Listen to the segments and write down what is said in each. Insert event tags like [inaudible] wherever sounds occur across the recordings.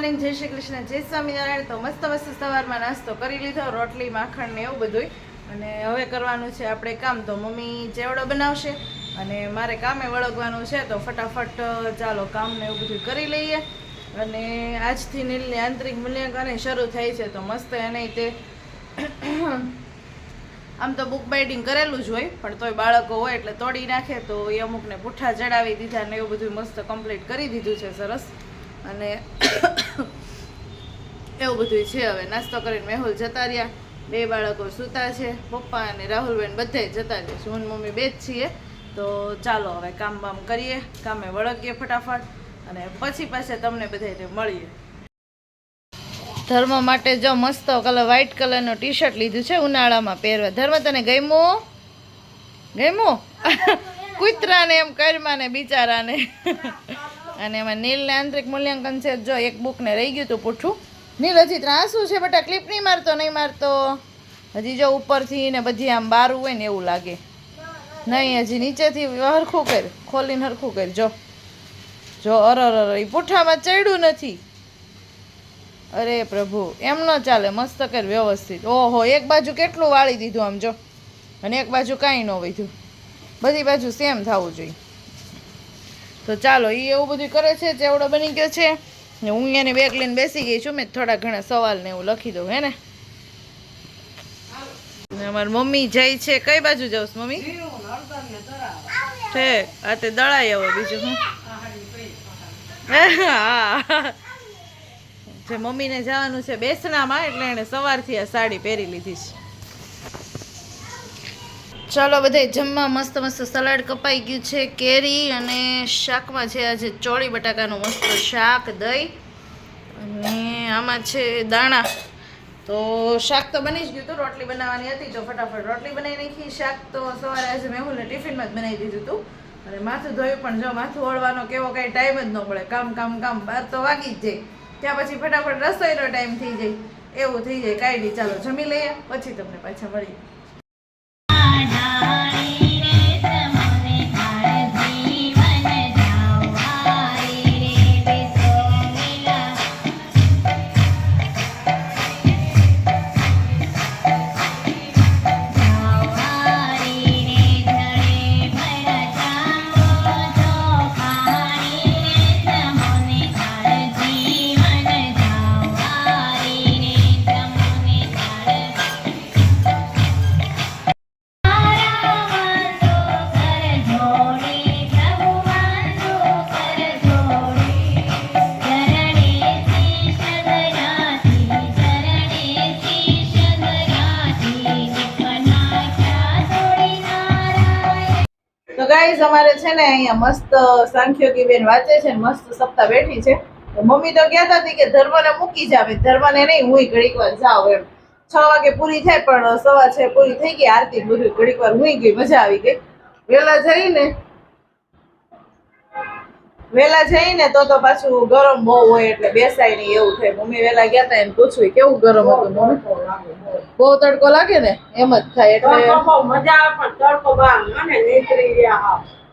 Morning જય શ્રી કૃષ્ણ, જય સ્વામિનારાયણ. તો મસ્ત મસ્ત સવારમાં નાસ્તો કરી લીધો, રોટલી, માખણ ને એવું બધું અને હવે કરવાનું છે આપણે કામ. તો મમ્મી ચેવડો બનાવશે અને મારે કામે વળગવાનું છે, તો ફટાફટ ચાલો કામ ને એવું બધું કરી લઈએ. અને આજથી નીલની આંતરિક મૂલ્યાંકન શરૂ થાય છે, તો મસ્ત એને તે આમ તો બુક બાઇડિંગ કરેલું જ હોય, પણ તોય બાળકો હોય એટલે તોડી નાખે, તો એ અમુકને પુઠ્ઠા ચડાવી દીધા ને એવું બધું મસ્ત કમ્પ્લીટ કરી દીધું છે, સરસ. અને એવું બધું છે. હવે નાસ્તો કરીને મેહુલ જતા રહ્યા. બે બાળકો સૂતા છે. પપ્પા અને રાહુલબેન બધે જતા રહ્યા. હું મમ્મી બે જ છીએ. તો ચાલો હવે કામ બામ કરીએ. કામે વળગીએ ફટાફટ. અને પછી પાછા તમને બધાને મળીએ. ધર્મ માટે જો મસ્ત કલર વ્હાઈટ કલરનું ટી શર્ટ લીધું છે ઉનાળામાં પહેરવા. ધર્મ તને ગમ્યું? ગમ્યું? કૂતરાને એમ કરમાને બિચારાને. અને એમાં નીલને આંતરિક મૂલ્યાંકન છે. જો એક બુકને રહી ગયું હતું પૂઠું. નીલ હજી ત્રાસું છે, બટા ક્લિપ નહીં મારતો નહીં મારતો. હજી જો ઉપરથી ને બધી આમ બારું હોય ને એવું લાગે. નહીં, હજી નીચેથી હરખું કર, ખોલીને હરખું કર, જો. જો અરર અર એ પૂઠામાં ચડ્યું નથી. અરે પ્રભુ, એમ ન ચાલે, મસ્ત કર વ્યવસ્થિત. ઓહો, એક બાજુ કેટલું વાળી દીધું આમ જો. અને એક બાજુ કાંઈ ન વધ્યું. બધી બાજુ સેમ થવું જોઈએ. તો ચાલો એ એવું બધું કરે છે, ચેવડો બની ગયો છે. ને હું એની બેગ લઈને બેસી ગઈ છું, મેં થોડા ઘણા સવાલ ને એવું લખી દઉં, હે ને? અમારી મમ્મી જાય છે, કઈ બાજુ જાઉં મમ્મી? ઠેક આ તે દળાઈ આવો બીજું, હા. જે મમ્મીને જવાનું છે બેસણામાં એટલે એણે સવારથી આ સાડી પહેરી લીધી છે. ચાલો બધે જમવા મસ્ત મસ્ત સલાડ કપાઈ ગયું છે, કેરી અને શાકમાં છે આજે ચોળી બટાકાનું મસ્ત શાક, દહીં અને આમાં છે દાણા. તો શાક તો બની જ ગયું હતું, રોટલી બનાવવાની હતી જો ફટાફટ રોટલી બનાવી નાખી. શાક તો સવારે આજે મેહુલને ટિફિનમાં જ બનાવી દીધું હતું. અને માથું ધોયું પણ જો માથું ઓળવાનો કેવો કાંઈ ટાઈમ જ ન મળે. કામ કામ કામ, બાર તો વાગી જ જાય. ત્યાં પછી ફટાફટ રસોઈનો ટાઈમ થઈ જાય. એવું થઈ જાય. કાંઈ નહીં. ચાલો જમી લઈએ, પછી તમને પાછા મળીએ. ગાઈઝ અમારે છે ને અહીંયા મસ્ત સાંખ્યોગી બેન વાંચે છે મસ્ત સપ્તાહ બેઠી છે. મમ્મી તો કહેતા હતી કે ધર્મને મૂકી જાવે ધર્મને નહીં હું ઘડીક વાર જાવ એમ. છ વાગે પૂરી થાય પણ સવા છે પૂરી થઈ ગઈ, આરતી બધું ઘડીક વાર હું ગઈ, મજા આવી ગઈ. વેલા જઈને વેલા જઈને તો તો પાછું ગરમ બહુ હોય એટલે બેસાય નહીં એવું થાય. મમ્મી વેલા ગયા હતા એને પૂછ્યું કેવું ગરમ હતું? મમ્મી બહુ તડકો લાગે ને એમ જ થાય એટલે.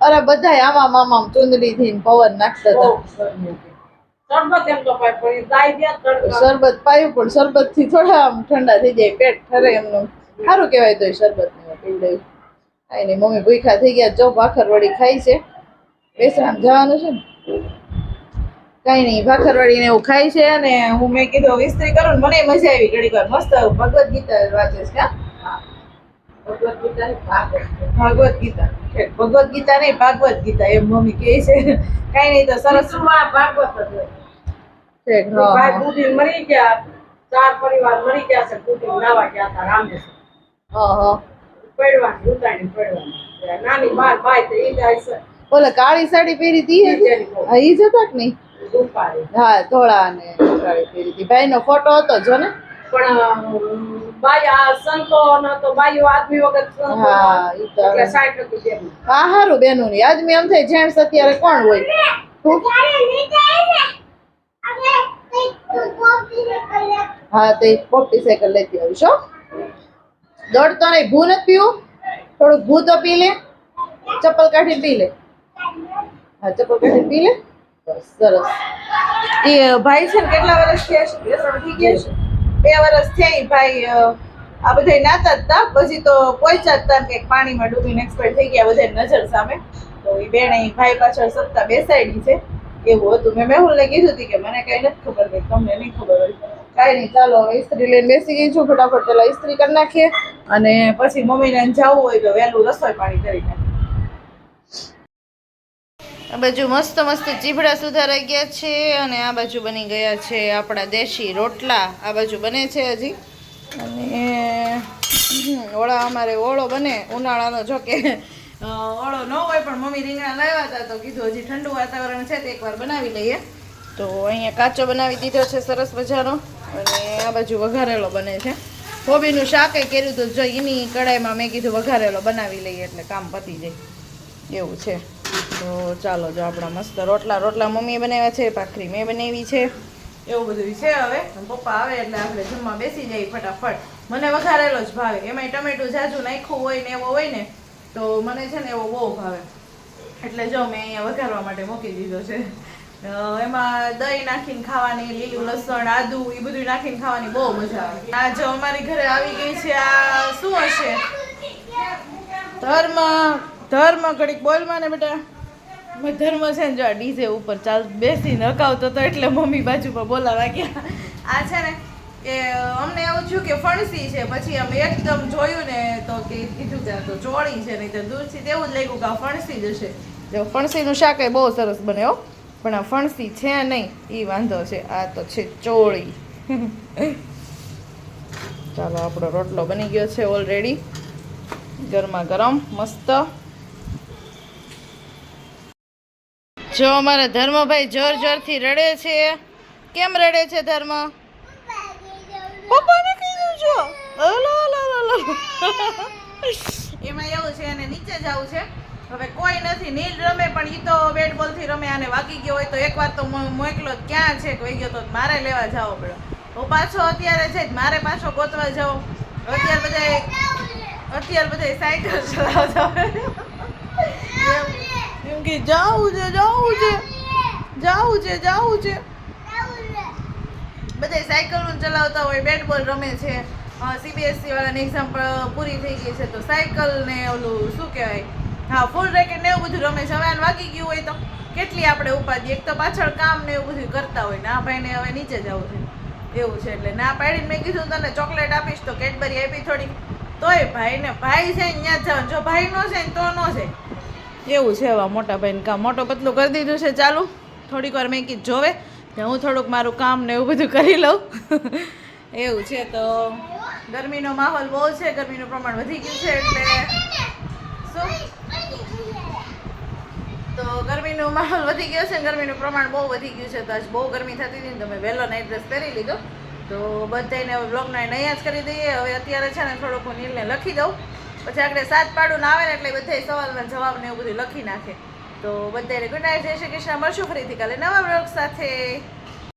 અરે બધાય આમાં મામા ચુંદડી થી પવન નાખતા હતા. શરબત પાયું પણ શરબતથી થોડા આમ ઠંડા થઈ જાય પેટ ઠરે એમનું. સારું કહેવાય તો શરબત ને પીવડાયું કાંઈ નહીં મમ્મી ભૂખા થઈ ગયા જો ભાખર વડી ખાઈ છે. બેસરામ જવાનું છે ને? કઈ નહીં ભાખરવાડી ને એવું ખાય છે અને હું મેં કીધું વિસ્તરી કરું ને મને મજા આવી ઘડી વાર. મસ્ત ભગવદ ગીતા વાંચે છે હા? ભાગવત ગીતા. ઠીક, ભગવદ ગીતા નહીં ભાગવત ગીતા એમ મમ્મી કહે છે. કઈ નહીં તો સરસ. હા, હા. મરી ગયા ચાર પરિવાર મરી ગયા છે કુટુંબ નાવા ગયા હતા હા પડવાની ઉતાણી પડવાની નાની બાર ભાઈ તો એ જાય છે. ઓલે કાળી સાડી પહેરી હતી એ? હા ઈ જ હતા કે નહીં હા ધોળા અને કાળી પહેરી હતી. ભાઈ નો ફોટો હતો જો ને? પણ અમ, આ સંતો ન તો આદમી વગર હા, ઈ તો એટલે સાઈઠ નથી દેવું હા હારું બેનું ની આજ એમ થાય જેન્ટ્સ અત્યારે કોણ હોય? હા? તો એક પોપટી સાયકલ લેતી આવીશ હો. દોડતો નહીં ભૂ નથી પીવું. થોડુંક ભૂ તો પી લે. ચપ્પલ કાઢી પી લે. હા ચપ્પલ પી લે? સરસ. એ ભાઈ છે ને કેટલા વર્ષ થયા છે? બેસણ થઈ ગયા છે. બે વર્ષ થયા ભાઈ આ બધા નાતા હતા પછી તો પહોંચ્યા જ તા કે પાણીમાં ડૂબીને એક્સપાયર થઈ ગયા બધા નજર સામે. તો એ બેને ભાઈ પાછળ સત્તા બેસાડી છે. એવું હતું. મેં મેહુલને કીધું હતું કે મને કઈ નથી ખબર કે તમને નહીં ખબર હોય. કાંઈ નહીં, ચાલો, હવે ઇસ્ત્રી લઈને બેસી ગઈ છું. ફટાફટ પેલા ઇસ્ત્રી કરી નાખીએ. અને પછી મમ્મીને જવું હોય તો વહેલું રસોઈ પાણી કરી નાખીએ આ બાજુ મસ્ત મસ્ત ચીભડા સુધારાઈ ગયા છે અને આ બાજુ બની ગયા છે આપણા દેશી રોટલા. આ બાજુ બને છે હજી. અને ઓળા અમારે ઓળો બને ઉનાળાનો જો કે ઓળો ન હોય પણ મમ્મી રીંગણા લાવ્યા હતા તો કીધું હજી ઠંડુ વાતાવરણ છે તો એકવાર બનાવી લઈએ. તો અહીંયા કાચો બનાવી દીધો છે સરસ મજાનો. અને આ બાજુ વઘારેલો બને છે. કોબીનું શાકે કર્યું તો જો એની કડાઈમાં મેં કીધું વઘારેલો બનાવી લઈએ એટલે કામ પતી જાય. એવું છે. તો ચાલો, જો આપણા મસ્ત રોટલા રોટલા મમ્મીએ બનાવ્યા છે, ભાખરી મેં બનાવી છે. એવું બધું છે હવે. પપ્પા આવે એટલે આપણે જમવા બેસી જઈએ ફટાફટ. મને વઘારેલો જ ભાવે. એમાંય ટમેટું જાજુ નાખ્યું હોય ને એવો હોય ને, તો મને છે ને એવો બહુ ભાવે. એટલે જો મેં અહીંયા વઘારવા માટે મૂકી દીધો છે. એમાં દહીં નાખીને ખાવાની, લીલું લસણ, આદુ એ બધું નાખીને ખાવાની બહુ મજા આવે. આ જો અમારી ઘરે આવી ગઈ છે, આ શું હશે? ધર્મ ધર્મ ઘડીક બોલમાં ને બેટા. ધર્મ છે ને જો આ ડીજે ઉપર ચાલ બેસીને હકાવતો તો એટલે મમ્મી બાજુ પર બોલાવા ગયા. આ છે ને કે અમને એવું થયું કે ફણસી છે, પછી અમે એકદમ જોયું ને તો કે કીધું કે આ તો ચોળી છે, નહીં તો દૂરથી તેવું જ લાગ્યું કે આ ફણસી જ જો ફણસીનું શાક એ બહુ સરસ બને હો, પણ આ ફણસી છે નહીં એ વાંધો છે, આ તો છે ચોળી. ચાલો, આપણો રોટલો બની ગયો છે ઓલરેડી ગરમા ગરમ, મસ્ત. જો અમારા ધર્મભાઈ જોર જોરથી રડે છે. કેમ રડે છે ધર્મ? પપ્પાને દઉં છો અલો, અલો, અલો. એમાં એવું છે અને નીચે જવું છે. હવે કોઈ નથી નીલ રમે પણ ઈ તો બેટ બોલથી રમે અને વાગી ગયો હોય તો એકવાર તો મોકલો જ. ક્યાં છે? કોઈ ગયો તો મારે લેવા જાવો પડ્યો હું પાછો અત્યારે છે જ. મારે પાછો ગોતવા જાવ અત્યારે બધાય અત્યારે બધા સાયકલ ચલાવતા જાવું છે જાવું છે. જાવું છે જાવું છે. બધા સાયકલ ચલાવતા હોય બેટ બોલ રમે છે. સીબીએસસી વાળાની એક્ઝામ પૂરી થઈ ગઈ છે, તો સાયકલ ને ઓલું શું કહેવાય? હા ફૂલ રેકેટ ને એવું બધું રમે છે. હવે વાગી ગયું હોય તો કેટલી આપણે ઉપાધિ? એક તો પાછળ કામ ને એવું બધું કરતા હોય. ના ભાઈને હવે નીચે જવું છે. એવું છે એટલે ના પાડીને મેં કીધું તને ચોકલેટ આપીશ તો કેડબરી આપી થોડી તોય ભાઈ ને ભાઈ છે ને ત્યાં જવાનું. જો ભાઈ નો છે ને તો નો છે. એવું છે હવે મોટા ભાઈને કામ. મોટો પતલું કરી દીધું છે, ચાલુ. થોડીક વાર મેં કીધું, જોવે કે હું થોડુંક મારું કામ ને એવું બધું કરી લઉં. [laughs] એવું છે તો ગરમીનો માહોલ બહુ છે, ગરમીનું પ્રમાણ વધી ગયું છે એટલે તો ગરમીનો માહોલ વધી ગયો છે, ગરમીનું પ્રમાણ બહુ વધી ગયું છે, તો આજ બહુ ગરમી થતી હતી ને તો મેં વહેલો નાઇટ ડ્રેસ પહેરી લીધો. તો બધાને હવે બ્લોગનો અહીંયા જ કરી દઈએ. હવે અત્યારે છે ને થોડોક હું નીલને લખી દઉં. પછી આપણે સાત પાડું આવે ને એટલે બધા સવાલના જવાબ ને એવું બધું લખી નાખે. તો બધાને ગુડ નાઇટ જય શ્રી કૃષ્ણ, મળશું ફરીથી કાલે નવા બ્લોગ સાથે.